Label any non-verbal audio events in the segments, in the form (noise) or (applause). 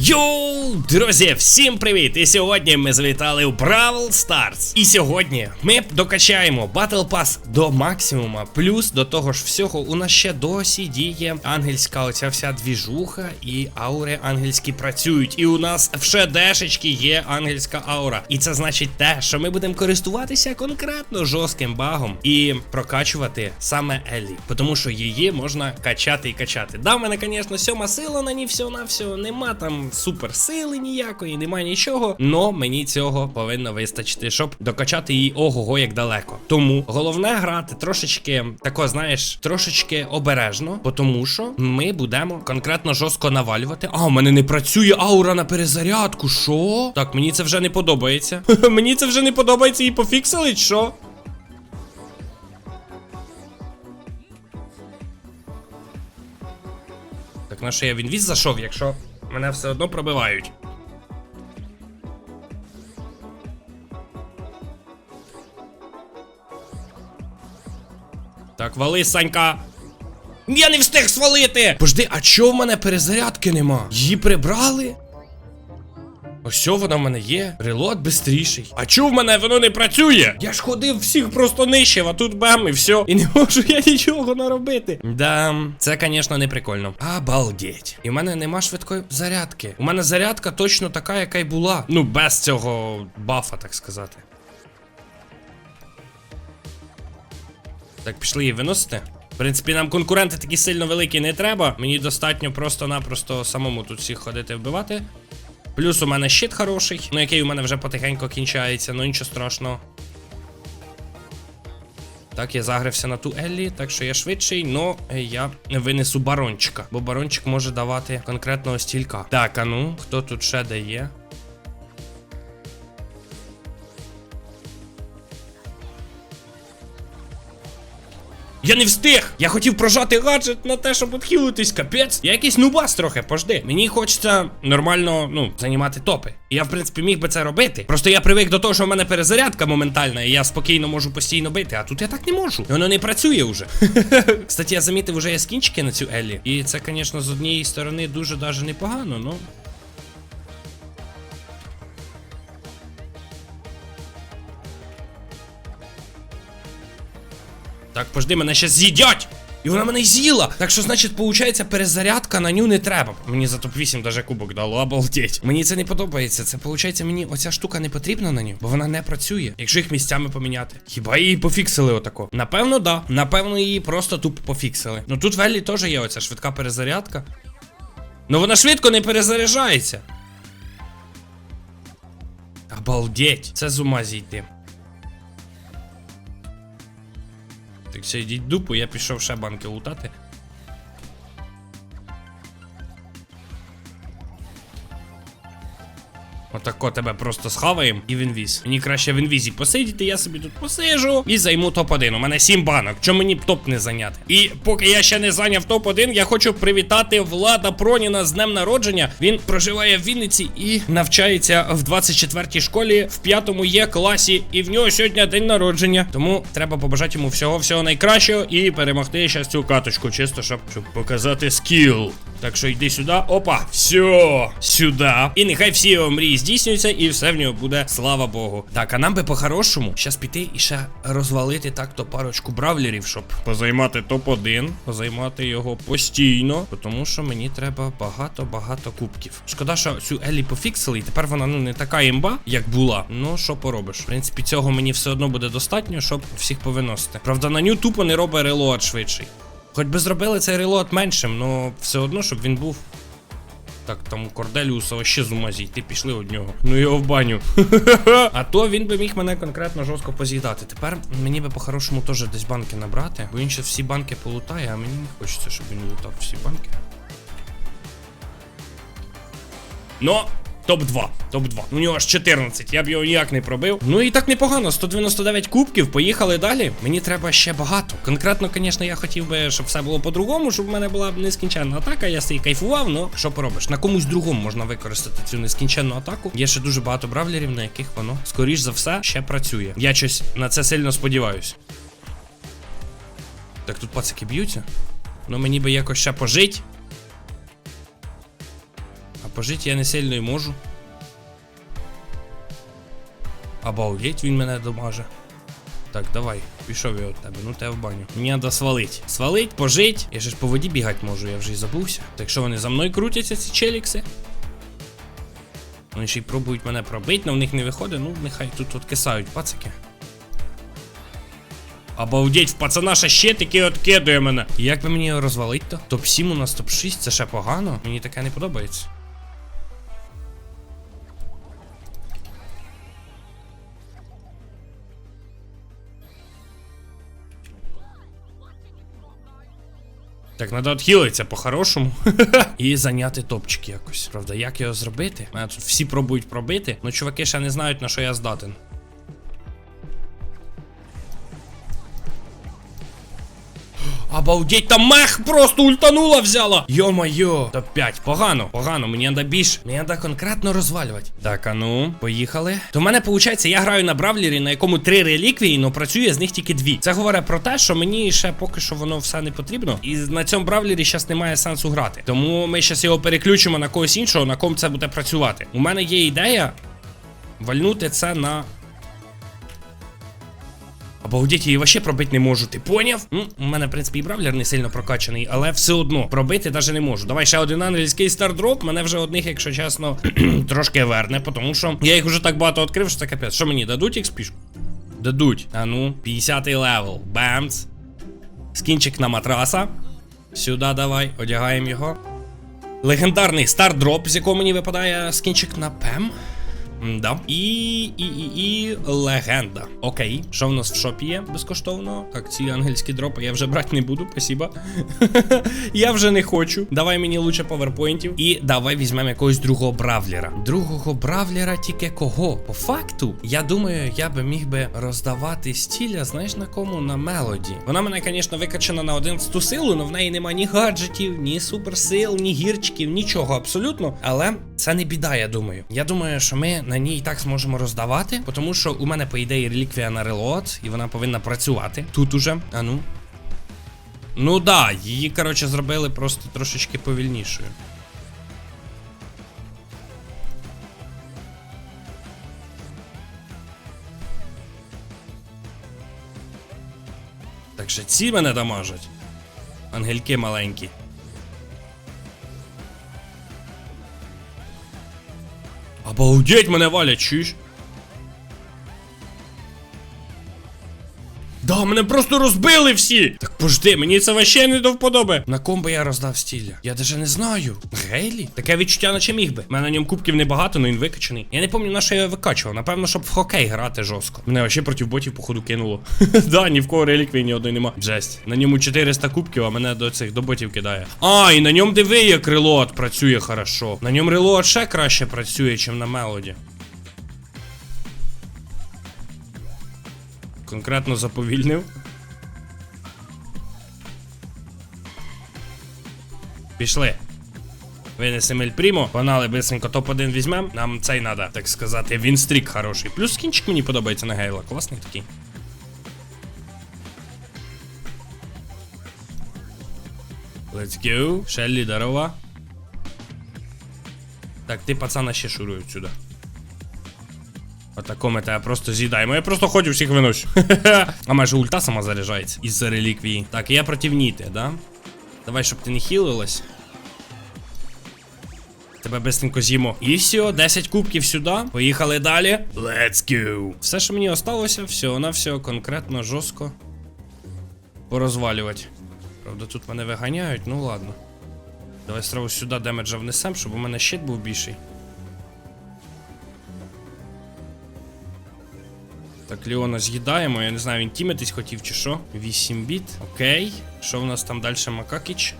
Йоу, друзі, всім привіт! І сьогодні ми завітали у Бравл Stars. І сьогодні ми докачаємо Battle Pass до максимума. Плюс до того ж всього, у нас ще досі діє ангельська оця вся двіжуха, і аури ангельські працюють. І у нас в шедешечки є ангельська аура. І це значить те, що ми будемо користуватися конкретно жорстким багом і прокачувати саме Еллі. Тому що її можна качати і качати. Да, в мене, звісно, сьома сила на ній всього на всього. Нема там суперсили ніякої, нема нічого. Но мені цього повинно вистачити, щоб докачати її ого-го як далеко. Тому головне грати трошечки тако, знаєш, трошечки обережно, тому що ми будемо конкретно жорстко навалювати. А, у мене не працює аура на перезарядку. Що? Так, мені це вже не подобається. (laughs) мені це вже не подобається і пофіксили, що? Так на що я в інвіз зайшов, якщо мене все одно пробивають. Так, вали, Санька. Я не встиг свалити! Пожди, а чого в мене перезарядки нема? Її прибрали? Ось що вона в мене є? Релот бистріший. А чого в мене воно не працює? Я ж ходив всіх просто нищив, а тут бам і все. І не можу я нічого наробити. Да, це, звісно, не прикольно. Обалдеть. І в мене нема швидкої зарядки. У мене зарядка точно така, яка й була. Ну, без цього бафа, так сказати. Так, пішли її виносити. В принципі, нам конкуренти такі сильно великі не треба. Мені достатньо просто-напросто самому тут всіх ходити вбивати. Плюс у мене щит хороший, ну який у мене вже потихеньку кінчається, ну нічого страшного. Так, я загрився на ту Еллі, так що я швидший, но я винесу барончика, бо барончик може давати конкретного стілька. Так, а ну, хто тут ще дає? Я не встиг! Я хотів прожати гаджет на те, щоб відхилитись, капець. Я якийсь нубас трохи, пожди. Мені хочеться нормально, ну, займати топи. І я, в принципі, міг би це робити. Просто я привик до того, що в мене перезарядка моментальна, і я спокійно можу постійно бити, а тут я так не можу. І воно не працює вже. (laughs) Кстати, я замітив, вже є скінчики на цю Еллі. І це, звісно, з однієї сторони дуже даже непогано, ну. Так, пожди, мене ще з'їдять! І вона мене з'їла. Так що, значить, виходить, перезарядка на ню не треба. Мені за топ-8 даже кубок дало, обалдеть. Мені це не подобається. Це виходить, мені оця штука не потрібна на ню, бо вона не працює. Якщо їх місцями поміняти. Хіба її пофіксили отако? Напевно, да. Напевно, її просто тупо пофіксили. Ну тут в теж є оця швидка перезарядка. Ну вона швидко не перезаряджається. Обалдеть. Це з ума зійти. Так сидіть дупу, я пішов ще банки лутати. Отако тебе просто схаваємо і в інвіз. Мені краще в інвізі посидіти, я собі тут посижу і займу топ-1. У мене 7 банок. Чому мені б топ не зайняти? І поки я ще не зайняв топ-1, я хочу привітати Влада Проніна з днем народження. Він проживає в Вінниці і навчається в 24-й школі, в 5-му є класі, і в нього сьогодні день народження. Тому треба побажати йому всього-всього найкращого і перемогти ще цю каточку, чисто щоб, щоб показати скіл. Так що йди сюди. Опа, все, сюди. І нехай всі його мрії здійснюються, і все в нього буде, слава Богу. Так, а нам би по-хорошому щас піти і ще розвалити так-то парочку бравлерів, щоб позаймати топ-1, позаймати його постійно. Тому що мені треба багато-багато кубків. Шкода, що цю Елі пофіксили, і тепер вона ну не така імба, як була. Ну, що поробиш? В принципі, цього мені все одно буде достатньо, щоб всіх повиносити. Правда, на ню тупо не робить релоад швидший. Хоч би зробили цей релот меншим, але все одно, щоб він був. Так, там Корделіуса вообще з ума зійти, пішли од нього. Ну його в баню. (laughs) а то він би міг мене конкретно жорстко поз'їдати. Тепер мені би по-хорошому теж десь банки набрати, бо він ще всі банки полутає, а мені не хочеться, щоб він лутав всі банки. Но топ-2. Топ-2. У нього аж 14, я б його ніяк не пробив. Ну і так непогано, 199 кубків, поїхали далі. Мені треба ще багато. Конкретно, звісно, я хотів би, щоб все було по-другому, щоб в мене була нескінченна атака. Я з кайфував, ну що поробиш? На комусь другому можна використати цю нескінченну атаку. Є ще дуже багато бравлерів, на яких воно, скоріш за все, ще працює. Я щось на це сильно сподіваюсь. Так тут пацики б'ються. Ну мені би якось ще пожить. Пожити я не сильно і можу. Обалдеть, він мене домаже. Так, давай, пішов я від тебе, ну тебе в баню. Мені треба свалить. Свалить, пожить. Я ж по воді бігати можу, я вже й забувся. Так що вони за мною крутяться, ці челікси? Вони ще й пробують мене пробити, але в них не виходить, ну нехай тут от кисають пацики. Обалдеть, в пацана ще ще таки откидує мене. Як би мені його розвалить то? Топ-7 у нас топ-6, це ще погано. Мені таке не подобається. Так, треба відхилитися по-хорошому. (laughs) І зайняти топчик якось. Правда, як його зробити? Мене тут всі пробують пробити, але чуваки ще не знають, на що я здатен. Обалдеть, там мех просто ультанула взяла. Йо-моє. Топ-5. Погано, погано, мені треба більше. Мені треба конкретно розвалювати. Так, а ну, поїхали. То в мене виходить, я граю на бравлері, на якому три реліквії, але працює з них тільки дві. Це говорить про те, що мені ще поки що воно все не потрібно. І на цьому бравлері зараз немає сенсу грати. Тому ми зараз його переключимо на когось іншого, на ком це буде працювати. У мене є ідея вальнути це на Обалдеть, я її вообще пробити не можу, ти поняв? М, у мене, в принципі, і бравлер не сильно прокачаний, але все одно пробити навіть не можу. Давай ще один англійський стардроп. Мене вже одних, якщо чесно, (clears throat) трошки верне, тому що я їх вже так багато відкрив, що це капець. Що мені дадуть XP? Дадуть. А ну, 50-й левел. Бамц. Скінчик на матраса. Сюди давай, одягаємо його. Легендарний стардроп, з якого мені випадає скінчик на ПЕМ. Да. І, і, і, і легенда. Окей, що в нас в шопі є безкоштовно? Так, ці ангельські дропи я вже брати не буду, спасіба. (laughs) я вже не хочу. Давай мені лучше поверпоінтів. І давай візьмемо якогось другого бравлера. Другого бравлера тільки кого? По факту, я думаю, я би міг би роздавати стіля, знаєш на кому? На мелоді. Вона мене, звісно, викачана на 11 силу, але в неї нема ні гаджетів, ні суперсил, ні гірчиків, нічого абсолютно. Але це не біда, я думаю. Я думаю, що ми на ній так зможемо роздавати, тому що у мене, по ідеї, реліквія на релот, і вона повинна працювати. Тут уже. А ну. Ну да, її, коротше, зробили просто трошечки повільнішою. Так що ці мене дамажать. Ангельки маленькі. Обалдеть мене валять, чуєш? Да, мене просто розбили всі! Так пожди, мені це вообще не до вподоби. На ком би я роздав стіля? Я даже не знаю. Гейлі? Таке відчуття, наче міг би. У мене на ньому кубків небагато, але він викачаний. Я не пам'ятаю, на що я викачував. Напевно, щоб в хокей грати жорстко. Мене вообще проти ботів, походу, кинуло. (laughs) да, ні в кого реліквії ні одної нема. Жесть. На ньому 400 кубків, а мене до цих до ботів кидає. А, і на ньому диви, як релот працює хорошо. На ньому релот ще краще працює, ніж на мелоді. Конкретно заповільнив. Пішли. Винесемо Ель Прімо, погнали бисенько топ-1 візьмем. Нам цей надо, так сказати, вінстрік хороший. Плюс скінчик мені подобається на Гейла. Класний такий. Let's go. Шеллі, здорова. Так, ти пацана ще шурую сюди. Отако ми тебе просто з'їдаємо. Я просто ходю всіх виносю. (laughs) а майже ульта сама заряджається із-за реліквії. Так, я проти Ніти, да? Давай, щоб ти не хілилась. Тебе бистренько з'їмо. І все, 10 кубків сюди. Поїхали далі. Let's go. Все, що мені осталося, все на все конкретно жорстко порозвалювати. Правда, тут мене виганяють, ну ладно. Давай сразу сюди демеджа внесем, щоб у мене щит був більший. Так, Леона з'їдаємо, я не знаю, він тімитись хотів чи що. 8 біт. Окей. Що в нас там далі Макакіч?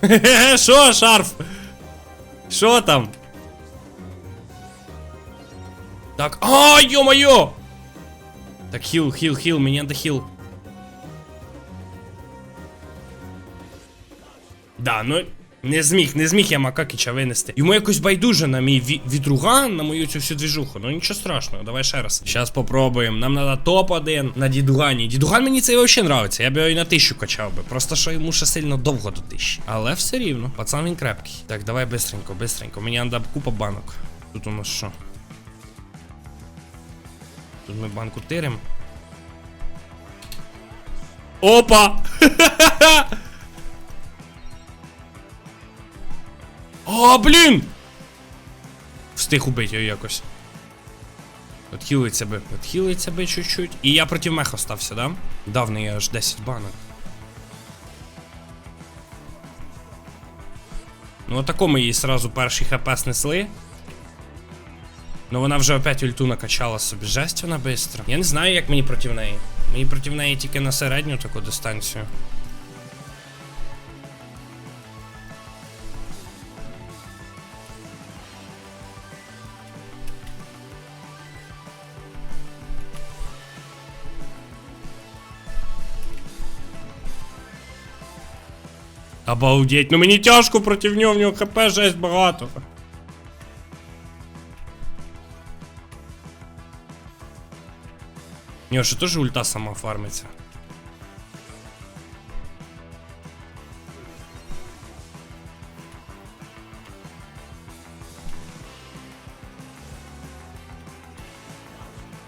Хе-хе, (laughs) Що, шарф? Що там? Так, а, ё-моё! Так, хил, хил, хил, меня до Да, ну Не зміг, не зміг я Макакіча винести. Йому якось байдуже на мій ві- відруган, на мою цю всю двіжуху. Ну нічого страшного, давай ще раз. Зараз попробуємо. Нам треба топ-1 на дідугані. Дідуган мені цей взагалі нравиться. Я б його і на тисячу качав би. Просто що йому ще сильно довго до тисячі. Але все рівно. Пацан він крепкий. Так, давай бистренько, бистренько. Мені треба купа банок. Тут у нас що? Тут ми банку тирим. Опа! (laughs) А, блін! Встиг убити його якось. Отхилиться би, отхилиться би чуть-чуть. І я проти мех остався, да? Дав в неї аж 10 банок. Ну отако ми їй сразу перший хп снесли. Ну вона вже опять ульту накачала собі. Жесть вона бистро. Я не знаю, як мені проти неї. Мені проти неї тільки на середню таку дистанцію. Обалдеть, ну мені тяжко проти нього, в нього хп жесть багато. У нього ж теж ульта сама фармиться.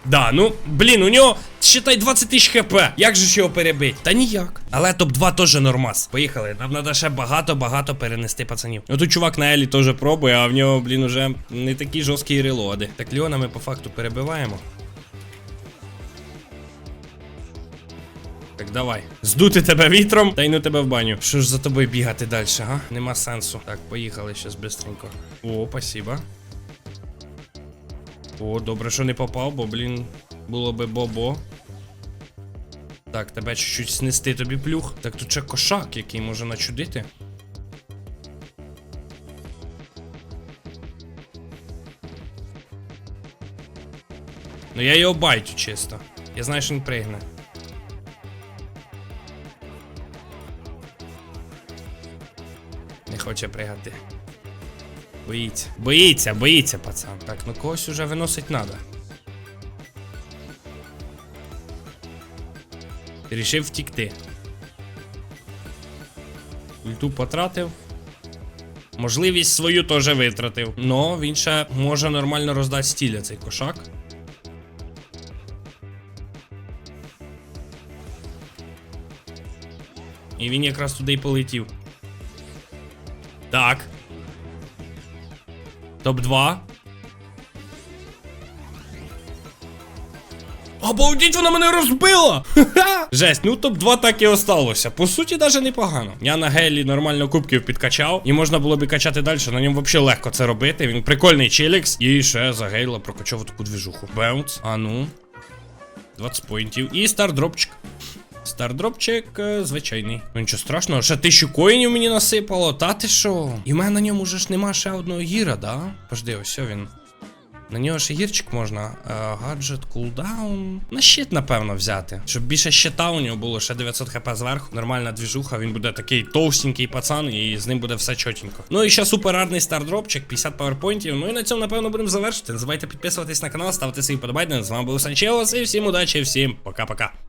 Да, ну, блін, у нього, считай, 20 тисяч хп. Як же ж його перебити? Та ніяк. Але топ-2 теж нормас. Поїхали. Нам треба ще багато-багато перенести пацанів. Ну тут чувак на Елі теж пробує, а в нього, блін, уже не такі жорсткі релоди. Так, Леона ми по факту перебиваємо. Так, давай. Здути тебе вітром та йну тебе в баню. Що ж за тобою бігати далі, га? Нема сенсу. Так, поїхали щас бистренько. О, спасибо. О, добре, що не попав, бо, блін, було би бобо. Так, тебе чуть-чуть снести тобі плюх. Так тут ще кошак, який може начудити. Ну я його байтю чисто. Я знаю, що він пригне. Не хоче пригати. Боїться. Боїться, боїться, пацан. Так, ну когось уже виносить надо. Рішив втікти. Ульту потратив. Можливість свою теж витратив. Но він ще може нормально роздати стіля цей кошак. І він якраз туди й полетів. Так. Топ-2. Обалдіть, вона мене розбила! Жесть, ну топ-2 так і осталося. По суті, навіть непогано. Я на гелі нормально кубків підкачав, і можна було би качати далі. На ньому взагалі легко це робити. Він прикольний челікс. І ще за гейла прокачав таку двіжуху. Беунс. А ну. 20 поінтів. І стардропчик. Стардропчик е, звичайний. Ну нічого страшного, ще тисячу коїнів мені насипало. Та ти що? І в мене на ньому вже ж нема ще одного гіра, да? Пожди, ось він. На нього ще гірчик можна. Е, гаджет, кулдаун. На щит, напевно, взяти. Щоб більше щита у нього було, ще 900 хп зверху. Нормальна двіжуха, він буде такий товстенький пацан, і з ним буде все чотенько. Ну і ще суперарний стардропчик, 50 паверпойнтів. Ну і на цьому, напевно, будемо завершити. Не забувайте підписуватись на канал, ставити свої подобайки. З вами був Санчеос, і всім удачі, всім пока-пока.